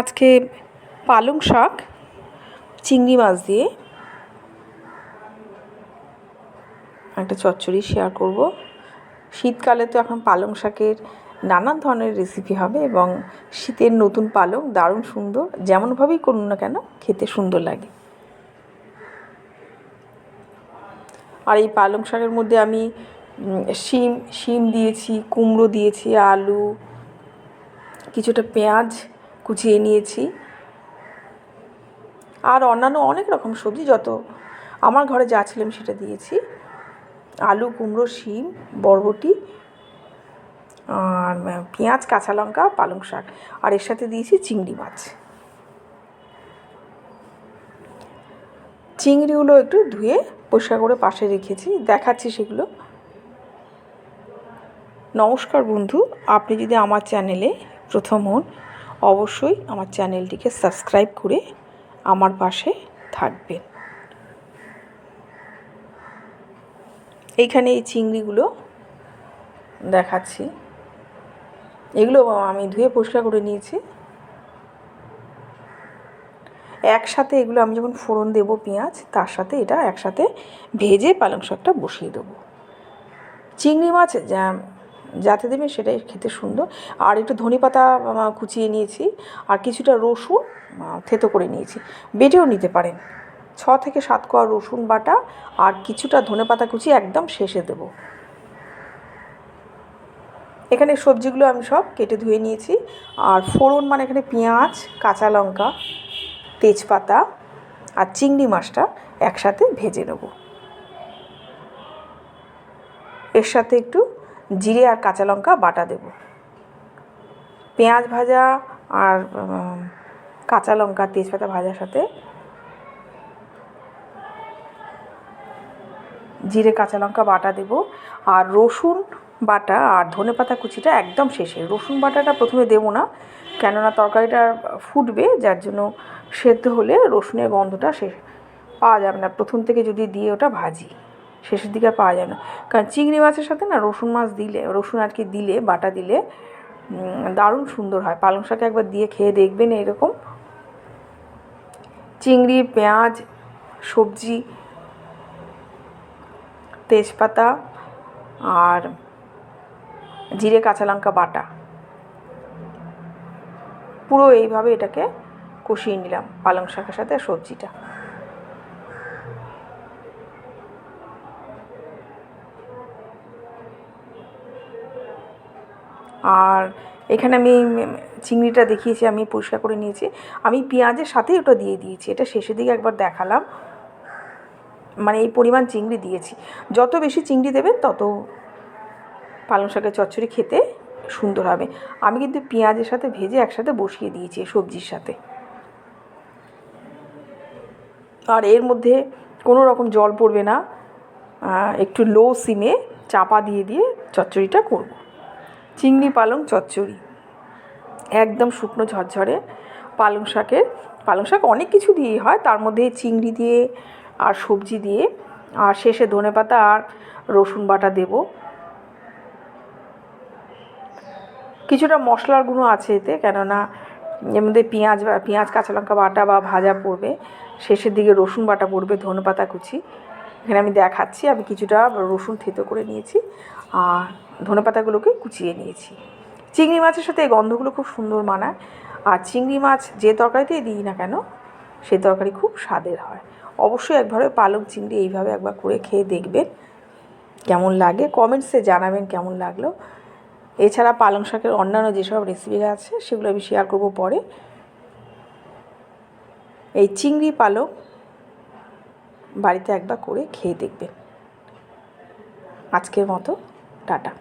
আজকে পালং শাক, চিংড়ি মাছ দিয়ে একটা চচ্চড়ি শেয়ার করব। শীতকালে তো এখন পালং শাকের নানান ধরনের রেসিপি হবে এবং শীতের নতুন পালং দারুণ সুন্দর, যেমনভাবেই করুন না কেন, খেতে সুন্দর লাগে। আর এই পালং শাকের মধ্যে আমি শিম শিম দিয়েছি, কুমড়ো দিয়েছি, আলু, কিছুটা পেঁয়াজ কুচিয়ে নিয়েছি। আর অন্যান্য অনেক রকম সবজি, যত আমার ঘরে যা ছিলাম সেটা দিয়েছি। আলু, কুমড়ো, শিম, বরবটি, আর পেঁয়াজ, কাঁচা লঙ্কা, পালং শাক। আর এর সাথে দিয়েছি চিংড়ি মাছ। চিংড়িগুলো একটু ধুয়ে পরিষ্কার করে পাশে রেখেছি। দেখাচ্ছি সেগুলো। নমস্কার বন্ধু, আপনি যদি আমার চ্যানেলে প্রথম হন অবশ্যই আমার চ্যানেলটিকে সাবস্ক্রাইব করে আমার পাশে থাকবেন। এইখানে এই চিংড়িগুলো দেখাচ্ছি। এগুলো আমি ধুয়ে পরিষ্কার করে নিয়েছি। একসাথে এগুলো আমি যখন ফোড়ন দেব পেঁয়াজ, তার সাথে এটা একসাথে ভেজে পালং শাকটা বসিয়ে দেবো। চিংড়ি মাছ যাতে দেবে সেটাই খেতে সুন্দর। আর একটু ধনে পাতা কুচিয়ে নিয়েছি। আর কিছুটা রসুন থেতো করে নিয়েছি। বেটেও নিতে পারেন। ছ থেকে সাত কোয়া রসুন বাটা আর কিছুটা ধনে পাতা কুচি একদম শেষে দেবো। এখানে সবজিগুলো আমি সব কেটে ধুয়ে নিয়েছি। আর ফোড়ন মানে এখানে পেঁয়াজ, কাঁচা লঙ্কা, তেজপাতা আর চিংড়ি মাছটা একসাথে ভেজে নেব। এর সাথে একটু জিরে আর কাঁচা লঙ্কা বাটা দেব। পেঁয়াজ ভাজা আর কাঁচা লঙ্কা তেজপাতা ভাজার সাথে জিরে, কাঁচা লঙ্কা বাটা দেব। আর রসুন বাটা আর ধনেপাতা কুচিটা একদম শেষে। রসুন বাটাটা প্রথমে দেবো না, কেননা তরকারিটা ফুটবে, যার জন্য সেদ্ধ হলে রসুনের গন্ধটা শেষ পাওয়া যাবে না। প্রথম থেকে যদি দিয়ে ওটা ভাজি। শেষের দিকে আর পাওয়া যায় না। কারণ চিংড়ি মাছের সাথে না রসুন মাছ দিলে, রসুন আর কি দিলে, বাটা দিলে দারুণ সুন্দর হয়। পালং শাক একবার দিয়ে খেয়ে দেখবেন এরকম। চিংড়ি, পেঁয়াজ, সবজি, তেজপাতা আর জিরে, কাঁচা লঙ্কা, বাটা। পুরো এইভাবে এটাকে কষিয়ে নিলাম পালং শাকের সাথে সবজিটা। আর এখানে আমি চিংড়িটা দেখিয়েছি, আমি পরিষ্কার করে নিয়েছি। আমি পেঁয়াজের সাথেই ওটা দিয়ে দিয়েছি, এটা শেষের দিকে একবার দেখালাম। মানে এই পরিমাণ চিংড়ি দিয়েছি। যত বেশি চিংড়ি দেবেন, তত পালং শাকের চচ্চড়ি খেতে সুন্দর হবে। আমি কিন্তু পেঁয়াজের সাথে ভেজে একসাথে বসিয়ে দিয়েছি সবজির সাথে। আর এর মধ্যে কোনো রকম জল পড়বে না। একটু লো সিমে চাপা দিয়ে দিয়ে চচ্চড়িটা করব। চিংড়ি পালং চচ্চড়ি। একদম শুকনো ঝরঝরে পালং শাকের, পালং শাক অনেক কিছু দিয়েই হয়। তার মধ্যে চিংড়ি দিয়ে আর সবজি দিয়ে আর শেষে ধনেপাতা আর রসুন বাটা দেব। কিছুটা মশলার গুঁড়ো আছে এতে, কেননা এর মধ্যে পেঁয়াজ পেঁয়াজ, কাঁচা লঙ্কা বাটা বা ভাজা পড়বে। শেষের দিকে রসুন বাটা পড়বে ধনেপাতা কুচি। এখানে আমি দেখাচ্ছি, আমি কিছুটা রসুন থেতো করে নিয়েছি আর ধনেপাতাগুলোকে কুচিয়ে নিয়েছি। চিংড়ি মাছের সাথে এই গন্ধগুলো খুব সুন্দর মানায় আর চিংড়ি মাছ যে তরকারিতেই দিই না কেন সেই তরকারি খুব স্বাদের হয়। অবশ্যই একভাবে পালং চিংড়ি এইভাবে একবার করে খেয়ে দেখবেন, কেমন লাগে। কমেন্টসে জানাবেন কেমন লাগল। এছাড়া পালং শাকের অন্যান্য যেসব রেসিপি আছে, সেগুলো আমি শেয়ার করব পরে। এই চিংড়ি পালং বাড়িতে একবার করে খেয়ে দেখবেন আজকের মতো টাটা।